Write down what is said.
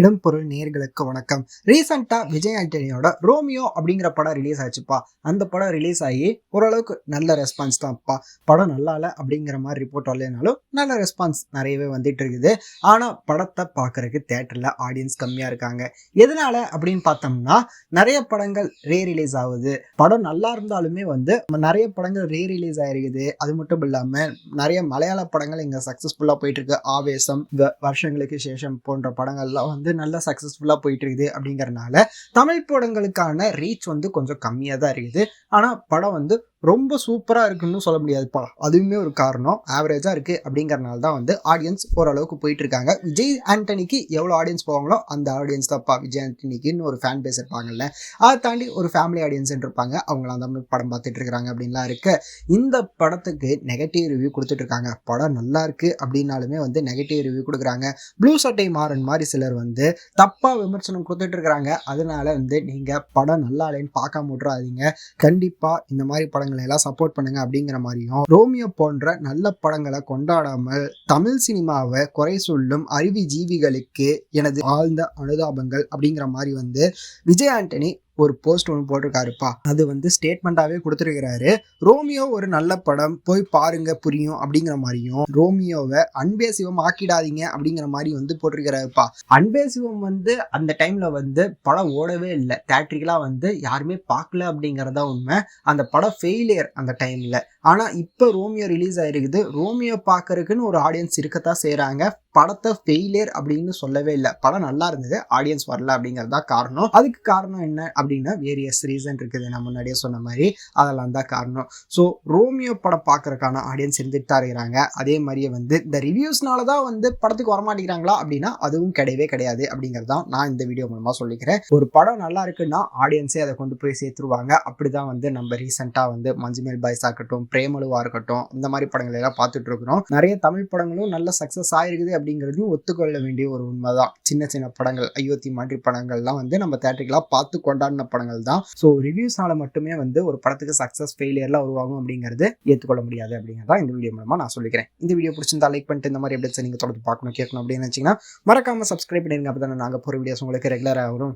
இடம் பொருள் நேர்களுக்கு வணக்கம். ரீசெண்டாக விஜய் ஆண்டனியோட ரோமியோ அப்படிங்கிற படம் ரிலீஸ் ஆச்சுப்பா. அந்த படம் ரிலீஸ் ஆகி ஓரளவுக்கு நல்ல ரெஸ்பான்ஸ் தான்ப்பா. படம் நல்லா இல்லை அப்படிங்கிற மாதிரி ரிப்போர்ட் வரலனாலும் நல்ல ரெஸ்பான்ஸ் நிறையவே வந்துட்டு இருக்குது ஆனால் படத்தை பார்க்குறதுக்கு தேட்டரில் ஆடியன்ஸ் கம்மியாக இருக்காங்க. எதனால அப்படின்னு பார்த்தோம்னா நிறைய படங்கள் ரே ரிலீஸ் ஆகுது. படம் நல்லா இருந்தாலுமே வந்து நிறைய படங்கள் ரே ரிலீஸ் ஆயிருக்குது. அது மட்டும் இல்லாமல் நிறைய மலையாள படங்கள் இங்கே சக்ஸஸ்ஃபுல்லாக போயிட்டு இருக்கு ஆவேசம் வருஷங்களுக்கு சேஷம் போன்ற படங்கள்லாம் வந்து நல்ல சக்ஸஸ்ஃபுல்லாக போயிட்டு இருக்குது அப்படிங்கிறனால தமிழ் படங்களுக்கான ரீச் வந்து கொஞ்சம் கம்மியாக தான் இருக்குது. ஆனால் படம் வந்து ரொம்ப சூப்பராக இருக்குன்னு சொல்ல முடியாதுப்பா. அதுவுமே ஒரு காரணம். ஆவரேஜாக இருக்குது அப்படிங்கிறனால தான் வந்து ஆடியன்ஸ் ஓரளவுக்கு போயிட்டு இருக்காங்க விஜய் ஆண்டனிக்கு எவ்வளோ ஆடியன்ஸ் போவாங்களோ அந்த ஆடியன்ஸ் தான்ப்பா. விஜய் ஆண்டனிக்குன்னு ஒரு ஃபேன் பேஸ் இருப்பாங்கல்ல. அதை தாண்டி ஒரு ஃபேமிலி ஆடியன்ஸ் இருப்பாங்க. அவங்களாம் அந்த மாதிரி படம் பார்த்துட்டு இருக்கிறாங்க அப்படின்லாம் இருக்கு. இந்த படத்துக்கு நெகட்டிவ் ரிவ்யூ கொடுத்துட்டு இருக்காங்க படம் நல்லா இருக்கு அப்படின்னாலுமே வந்து நெகட்டிவ் ரிவ்யூ கொடுக்குறாங்க. ப்ளூ சட்டை மாறன் மாதிரி சிலர் வந்து தப்பாக விமர்சனம் கொடுத்துட்டு இருக்கிறாங்க அதனால வந்து நீங்கள் படம் நல்லா இல்லைன்னு பார்க்காம விட்றாதீங்க கண்டிப்பாக இந்த மாதிரி படங்கள் எல்லாம் சப்போர்ட் பண்ணுங்க அப்படிங்கிற மாதிரியும் ரோமியோ போன்ற நல்ல படங்களை கொண்டாடாமல் தமிழ் சினிமாவை குறை சொல்லும் அறிவி ஜீவிகளுக்கு எனது ஆழ்ந்த அனுதாபங்கள் அப்படிங்கிற மாதிரி வந்து விஜய் ஆண்டனி ஒரு போஸ்ட் ஒன்று போட்டிருக்காருப்பா. அது வந்து ஸ்டேட்மெண்ட்டாகவே கொடுத்துருக்கிறாரு. ரோமியோ ஒரு நல்ல படம். போய் பாருங்க புரியும் அப்படிங்கிற மாதிரியும். ரோமியோவை அன்பே சிவம் ஆக்கிடாதீங்க அப்படிங்கிற மாதிரி வந்து போட்டிருக்கிறாருப்பா. அன்பே சிவம் வந்து அந்த டைம்ல வந்து படம் ஓடவே இல்லை. தேட்ரிக்கலாக வந்து யாருமே பார்க்கல அப்படிங்கறதா உண்மை. அந்த படம் ஃபெயிலியர் அந்த டைம்ல. ஆனால் இப்போ ரோமியோ ரிலீஸ் ஆயிருக்குது. ரோமியோ பார்க்கறதுக்குன்னு ஒரு ஆடியன்ஸ் இருக்கத்தான் செய்கிறாங்க படத்தை ஃபெயிலியர் அப்படின்னு சொல்லவே இல்லை. படம் நல்லா இருந்தது ஆடியன்ஸ் வரல அப்படிங்கிறது தான் காரணம். அதுக்கு காரணம் என்ன அப்படின்னா வேரியஸ் ரீசன் இருக்குது. நான் முன்னாடியே சொன்ன மாதிரி அதெல்லாம் தான் காரணம். ஸோ ரோமியோ படம் பார்க்கறக்கான ஆடியன்ஸ் இருந்துட்டு தான் இருக்கிறாங்க. அதே மாதிரியே வந்து இந்த ரிவ்யூஸ்னால தான் வந்து படத்துக்கு வரமாட்டேங்கிறாங்களா அப்படின்னா அதுவும் கிடையவே கிடையாது அப்படிங்கிறது தான் நான் இந்த வீடியோ மூலமாக சொல்லிக்கிறேன். ஒரு படம் நல்லா இருக்குன்னா ஆடியன்ஸே அதை கொண்டு போய் சேர்த்துருவாங்க. அப்படி தான் வந்து நம்ம ரீசெண்டாக வந்து மஞ்சுமேல் பாய்ஸ் ஆகட்டும் பிரேமலுவா இருக்கட்டும் இந்த மாதிரி படங்களை எல்லாம் பார்த்துட்டு இருக்கிறோம். நிறைய தமிழ் படங்களும் நல்ல சக்ஸஸ் ஆயிருக்குது அப்படிங்கிறதையும் ஒத்துக்கொள்ள வேண்டிய ஒரு உண்மை தான் சின்ன சின்ன படங்கள் அயோத்தி மாதிரி படங்கள்லாம் வந்து நம்ம தேட்டருக்கெல்லாம் பார்த்து கொண்டாடின படங்கள் தான். ஸோ ரிவ்யூஸால் மட்டுமே வந்து ஒரு படத்துக்கு சக்ஸஸ் ஃபெயிலியர்லாம் உருவாகும் அப்படிங்கிறது ஏற்றுக்கொள்ள முடியாது அப்படிங்கிறதா இந்த வீடியோ மூலமாக நான் சொல்லிக்கிறேன். இந்த வீடியோ பிடிச்சிருந்தா லைக் பண்ணிட்டு இந்த மாதிரி எப்படி நீங்கள் தொடர்ந்து பார்க்கணும் கேட்கணும் அப்படின்னு நினச்சிங்கன்னா மறக்காம சப்ஸ்கிரைப் பண்ணிடுங்க அப்போ தானே நாங்கள் போகிற வீடியோஸ் உங்களுக்கு ரெகுலராக வரும்.